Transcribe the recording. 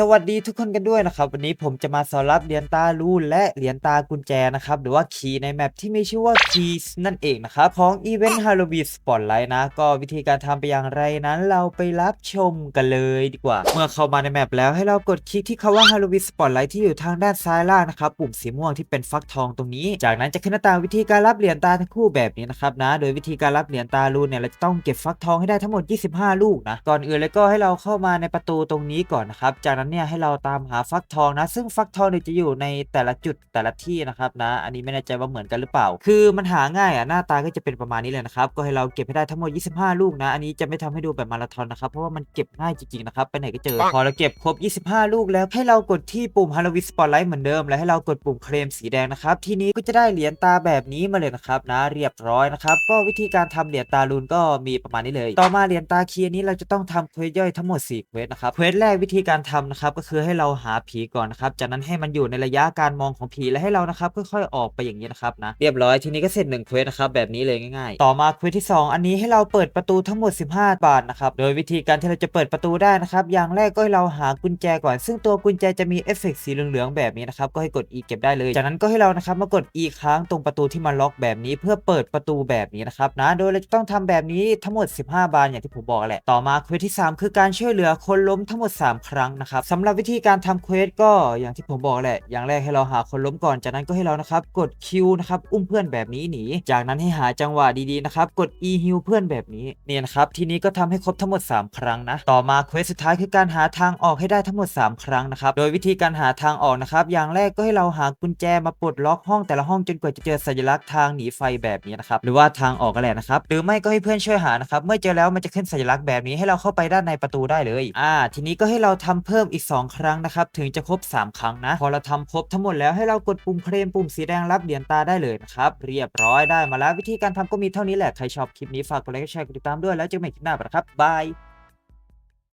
สวัสดีทุกคนกันด้วยนะครับ วันนี้ผมจะมาสอนรับเหรียญตาลูนและเหรียญตากุญแจนะครับ หรือว่าคีย์ในแมปที่มีชื่อว่า Keys นั่นเองนะครับ ของ Event Halloween Spotlight นะ ก็วิธีการทำไปอย่างไรนั้น เราไปรับชมกันเลยดีกว่า เมื่อเข้ามาในแมปแล้วให้เรากดคลิกที่คำว่า Halloween Spotlight ที่อยู่ทางด้านซ้ายล่างนะครับ ปุ่มสีม่วงที่เป็นฟักทองตรงนี้ จากนั้นจะขึ้นหน้าตาวิธีการรับเหรียญตาทั้งคู่แบบนี้นะครับนะ โดยวิธีการรับเหรียญตาลูนเนี่ยเราจะต้องเก็บฟักทองให้ได้ทั้งหมด 25 ลูกนะ ก่อนอื่นเลยก็ให้เราเข้ามาในประตูตรงนี้ก่อนนะครับจากนั้นเนี่ยให้เราตามหาฟักทองนะ ซึ่งฟักทองเนี่ยจะอยู่ในแต่ละจุดแต่ละที่นะครับนะ อันนี้ไม่แน่ใจว่าเหมือนกันหรือเปล่า คือมันหาง่ายอะหน้าตาก็จะเป็นประมาณนี้เลยนะครับ ก็ให้เราเก็บให้ได้ทั้งหมด 25 ลูกนะ อันนี้จะไม่ทำให้ดูแบบมาราธอนนะครับ เพราะว่ามันเก็บง่ายจริงๆนะครับไปไหนก็เจอ พอเราเก็บครบ 25 ลูกแล้วให้เรากดที่ปุ่ม Halloween Spotlight เหมือนเดิม แล้วให้เรากดปุ่มเคลมสีแดงนะครับ ทีนี้ก็จะได้เหรียญตาแบบนี้มาเลยนะครับนะ เรียบร้อยนะครับ ก็วิธีการทำเหรียญตาลูนก็มีประมาณนี้เลย ต่อมาเหรียญตาเคียร์นี้เราจะต้องทำเควสย่อยทั้งหมด4เควสนะครับเควสแรกวิธีการทำนะครับก็คือให้เราหาผีก่อนนะครับจากนั้นให้มันอยู่ในระยะการมองของผีและให้เรานะครับค่อยๆออกไปอย่างนี้นะครับนะเรียบร้อยทีนี้ก็เสร็จหนึ่งเควสนะครับแบบนี้เลยง่ายๆ ต่อมาเควสที่ 2 อันนี้ให้เราเปิดประตูทั้งหมด 15 บาทนะครับโดยวิธีการที่เราจะเปิดประตูได้นะครับอย่างแรกก็ให้เราหากุญแจก่อน ซึ่งตัวกุญแจจะมีเอฟเฟกต์สีเหลืองๆแบบนี้นะครับก็ให้กด E เก็บได้เลย จากนั้นก็ให้เรานะครับมากด E ค้างตรงประตูที่มันล็อกแบบนี้ เพื่อเปิดประตูแบบนี้นะครับนะโดยเราจะต้องทำแบบนี้ทั้งหมด 15 บาทอย่างที่ผมบอกแหละต่อมาเควสที่ 3 คือการช่วยเหลือคนล้มทั้งหมด 3 ครั้งนะครับสำหรับวิธีการทำเควสก็อย่างที่ผมบอกแหละ อย่างแรกให้เราหาคนล้มก่อน จากนั้นก็ให้เรานะครับกด Q นะครับอุ้มเพื่อนแบบนี้หนี จากนั้นให้หาจังหวะดีๆนะครับกด E heal เพื่อนแบบนี้เนี่ยนะครับทีนี้ก็ทำให้ครบทั้งหมด 3 ครั้งนะ ต่อมาเควสสุดท้ายคือการหาทางออกให้ได้ทั้งหมด 3 ครั้งนะครับ โดยวิธีการหาทางออกนะครับ อย่างแรกก็ให้เราหากุญแจมาปลดล็อกห้องแต่ละห้องจนกว่าจะเจอสัญลักษณ์ทางหนีไฟแบบนี้นะครับ หรือว่าทางออกก็แหละนะครับ หรือไม่ก็ให้เพื่อนช่วยหานะครับ เมื่อเจอแล้วมันจะขึ้นสัญลักษณ์แบบนี้ให้เราเข้าไปด้านในประตูได้เลย อ่า ทีนี้ก็ให้เราทำเพิ่มอีก 2 ครั้งนะครับถึงจะครบ 3 ครั้งนะ พอเราทำครบทั้งหมดแล้วให้เรากดปุ่มเคลมปุ่มสีแดงรับเหรียญตาได้เลยนะครับเรียบร้อยได้มาแล้ววิธีการทำก็มีเท่านี้แหละใครชอบคลิปนี้ฝากกดไลค์กดแชร์กดติดตามด้วยแล้วเจอกันใหม่คลิปหน้าครับบาย